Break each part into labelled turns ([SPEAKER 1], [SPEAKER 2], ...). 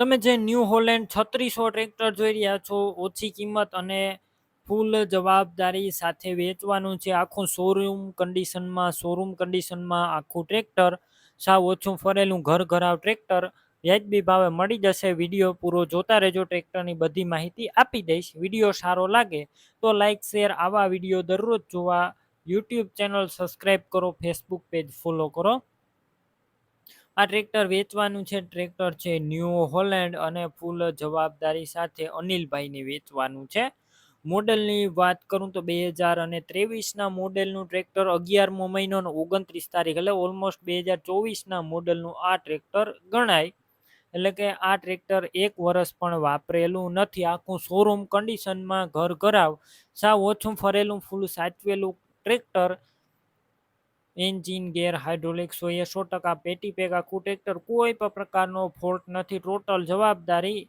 [SPEAKER 1] તમે જે new Holland છત્રીસો tractor જોઈ રહ્યા છો, ઓછી કિંમત અને ફૂલ જવાબદારી સાથે વેચવાનું છે. આખું શોરૂમ કન્ડિશનમાં શોરૂમ કન્ડિશનમાં આખું ટ્રેક્ટર સાવ ઓછું ફરેલું ઘર ઘરાવ ટ્રેક્ટર વ્યાજબી ભાવે મળી જશે. વીડિયો પૂરો જોતા રહેજો ટ્રેક્ટરની બધી માહિતી આપી દઈશ. વીડિયો સારો લાગે તો લાઇક શેર આવા વીડિયો દરરોજ જોવા. યુટ્યુબ ચેનલ સબસ્ક્રાઈબ કરો ફેસબુક પેજ ફોલો કરો. આ ટ્રેક્ટર વેચવાનું છે. ટ્રેક્ટર છે ન્યૂ હોલેન્ડ અને ફૂલ જવાબદારી સાથે અનિલભાઈને વેચવાનું છે. મોડેલની વાત કરું તો બે હજાર અને ત્રેવીસના મોડેલનું ટ્રેક્ટર અગિયારમો મહિનો ઓગણત્રીસ તારીખ, એટલે ઓલમોસ્ટ બે હજાર ચોવીસના મોડેલનું આ ટ્રેક્ટર ગણાય. એટલે કે આ ટ્રેક્ટર એક વર્ષ પણ વાપરેલું નથી. આખું શોરૂમ કન્ડિશનમાં ઘર ઘરાવ, સાવ ઓછું ફરેલું, ફૂલ સાચવેલું ટ્રેક્ટર એન્જિન, ગેર હાઇડ્રોલિક હોય એ સો ટકા પેટી પેગા ટ્રેક્ટર કોઈ પણ પ્રકારનો ફોલ્ટ નથી, ટોટલ જવાબદારી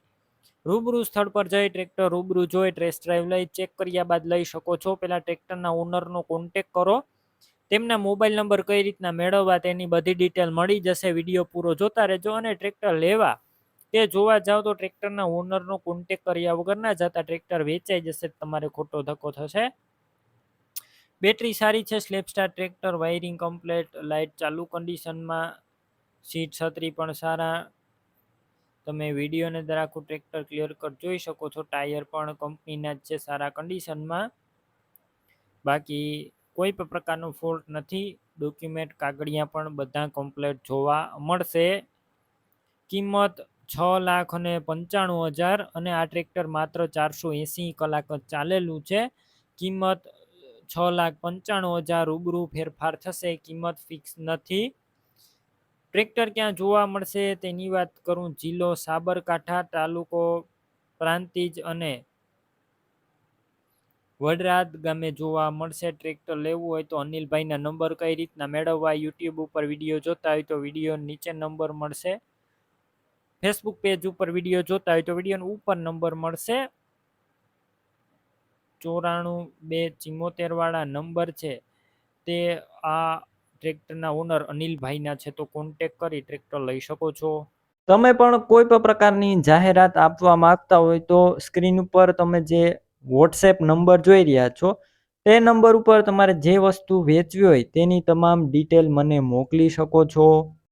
[SPEAKER 1] રૂબરૂ સ્થળ પર જઈ ટ્રેક્ટર રૂબરૂ જોઈ ટ્રેસ ડ્રાઈવ લઈ, ચેક કર્યા બાદ લઈ શકો છો. પેલા ટ્રેક્ટરના ઓનરનો કોન્ટેક કરો. તેમના મોબાઈલ નંબર કઈ રીતના મેળવવા તેની બધી ડિટેલ મળી જશે. વીડિયો પૂરો જોતા રહેજો અને ટ્રેક્ટર લેવા તે જોવા જાઓ તો ટ્રેક્ટરના ઓનરનો કોન્ટેક કર્યા વગર ના જતા ટ્રેક્ટર વેચાઈ જશે, તમારે ખોટો ધક્કો થશે. બેટરી સારી છે સ્લેપસ્ટાર ટ્રેક્ટર, વાયરિંગ કમ્પ્લેટ, લાઇટ ચાલુ કન્ડિશનમાં, સીટ છત્રી પણ સારા. તમે વિડીયોને દરાખું ટ્રેક્ટર ક્લિયર કટ જોઈ શકો છો, ટાયર પણ કંપનીના જ છે, સારા કન્ડિશનમાં. બાકી કોઈ પણ પ્રકારનો ફોલ્ટ નથી, ડોક્યુમેન્ટ કાગળિયા પણ બધા કમ્પ્લેટ જોવા મળશે. કિંમત છ લાખ અને પંચાણું હજાર અને આ ટ્રેક્ટર માત્ર ચારસો એંસી કલાક ચાલેલું છે. કિંમત છ લાખ પંચાણું હજાર રૂબરૂ ફેરફાર થશે, કિંમત ફિક્સ નથી. ટ્રેક્ટર ક્યાં જોવા મળશે તેની વાત કરું, જિલ્લો સાબરકાંઠા તાલુકો પ્રાંતિજ અને વડરાદ ગામે જોવા મળશે ટ્રેક્ટર લેવું હોય તો અનિલભાઈના નંબર કઈ રીતના મેળવવા, યુટ્યુબ ઉપર વીડિયો જોતા હોય તો વીડિયો નીચે નંબર મળશે. ફેસબુક પેજ ઉપર વીડિયો જોતા હોય તો વીડિયો ઉપર નંબર મળશે. ચોરાણું બે ચિમ્મોતેર વાળા નંબર છે, તે આ ટ્રેક્ટરના ઓનર અનિલભાઈના છે, તો કોન્ટેક કરી ટ્રેક્ટર લઈ શકો છો. તમે પણ કોઈ પણ પ્રકારની જાહેરાત આપવા માંગતા હોય તો સ્ક્રીન ઉપર તમે જે વોટ્સએપ નંબર જોઈ રહ્યા છો, તે નંબર ઉપર તમારે જે વસ્તુ વેચવી હોય તેની તમામ ડિટેલ મને મોકલી શકો છો.